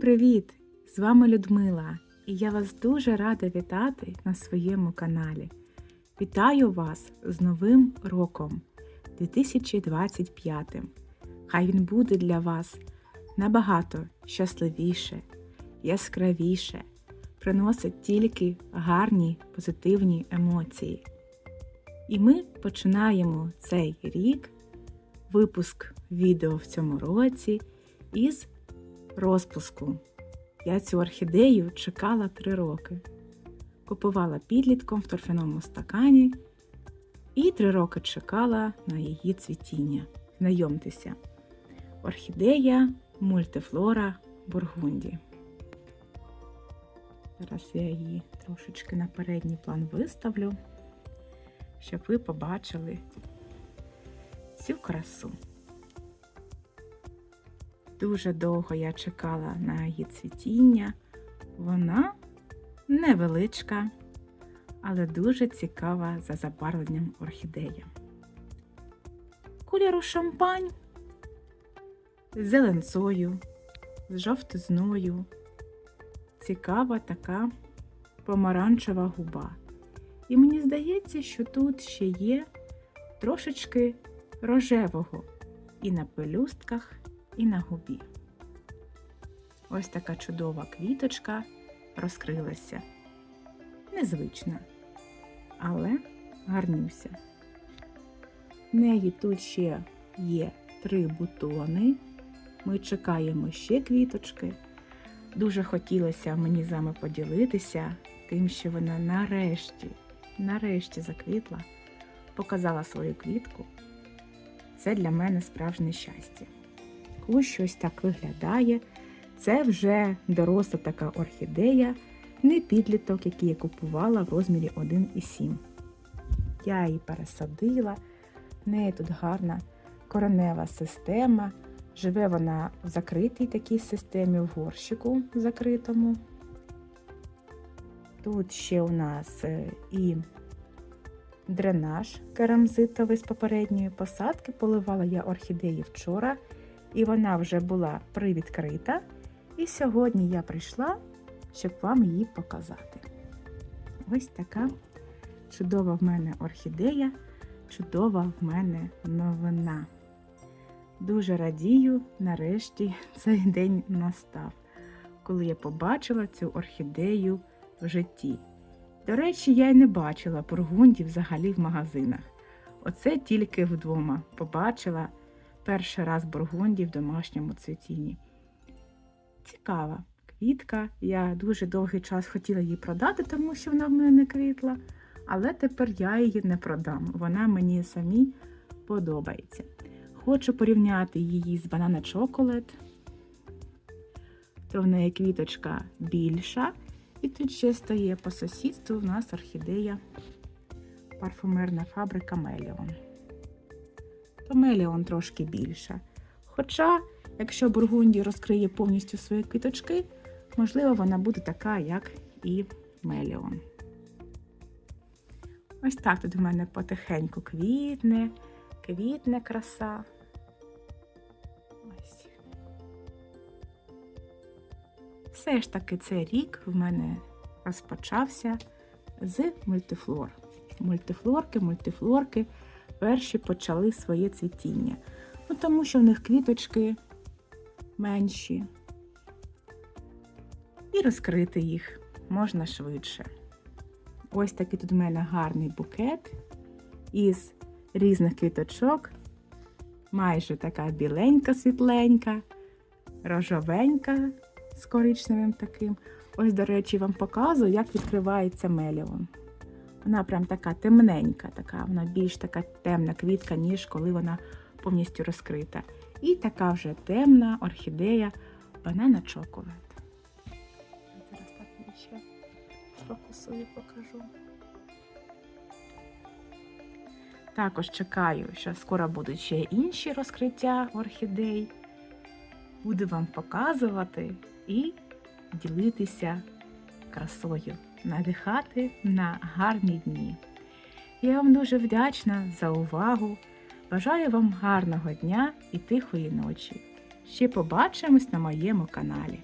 Привіт! З вами Людмила, і я вас дуже рада вітати на своєму каналі. Вітаю вас з Новим роком 2025. Хай він буде для вас набагато щасливіше, яскравіше, приносить тільки гарні позитивні емоції. І ми починаємо цей рік, випуск відео в цьому році із розпуску. Я цю орхідею чекала три роки. Купувала підлітком в торфяному стакані і три роки чекала на її цвітіння. Знайомтеся, орхідея мультифлора Бургунді. Зараз я її трошечки на передній план виставлю, щоб ви побачили цю красу. Дуже довго я чекала на її цвітіння. Вона невеличка, але дуже цікава за забарвленням орхідея. Кольору шампань з зеленцою, з жовтизною. Цікава така помаранчева губа. І мені здається, що тут ще є трошечки рожевого і на пелюстках, і на губі. Ось така чудова квіточка розкрилася. Незвична, але гарнюся. В неї тут ще є три бутони. Ми чекаємо ще квіточки. Дуже хотілося мені з вами поділитися тим, що вона нарешті, нарешті заквітла, показала свою квітку. Це для мене справжнє щастя. Ось так виглядає. Це вже доросла така орхідея, не підліток, який я купувала в розмірі 1,7. Я її пересадила, в неї тут гарна коренева система. Живе вона в закритій такій системі, в горщику закритому. Тут ще у нас е, і дренаж керамзитовий з попередньої посадки. Поливала я орхідеї вчора, і вона вже була привідкрита. І сьогодні я прийшла, щоб вам її показати. Ось така чудова в мене орхідея, чудова в мене новина. Дуже радію, нарешті цей день настав, коли я побачила цю орхідею в житті. До речі, я й не бачила бургунді взагалі в магазинах. Оце тільки вдома побачила перший раз бургунді в домашньому цвітінні. Цікава квітка. Я дуже довгий час хотіла її продати, тому що вона в мене не квітла. Але тепер я її не продам. Вона мені самій подобається. Хочу порівняти її з банана чоколад. То в неї квіточка більша. І тут ще стає по сусідству у нас орхідея парфумерна фабрика Меліон. То Меліон трошки більша. Хоча, якщо Бургунді розкриє повністю свої квіточки, можливо, вона буде така, як і Меліон. Ось так тут в мене потихеньку квітне, квітне краса. Все ж таки цей рік в мене розпочався з мультифлор. Мультифлорки, мультифлорки перші почали своє цвітіння. Ну, тому що в них квіточки менші. І розкрити їх можна швидше. Ось такий тут в мене гарний букет із різних квіточок. Майже така біленька, світленька, рожовенька з коричневим таким. Ось, до речі, вам показую, як відкривається меліон. Вона прям така темненька, така, вона більш така темна квітка, ніж коли вона повністю розкрита. І така вже темна орхідея банана чоколад. Зараз так я ще сфокусую, покажу. Також чекаю, що скоро будуть ще інші розкриття орхідей. Буду вам показувати і ділитися красою, надихати на гарні дні. Я вам дуже вдячна за увагу. Бажаю вам гарного дня і тихої ночі. Ще побачимось на моєму каналі.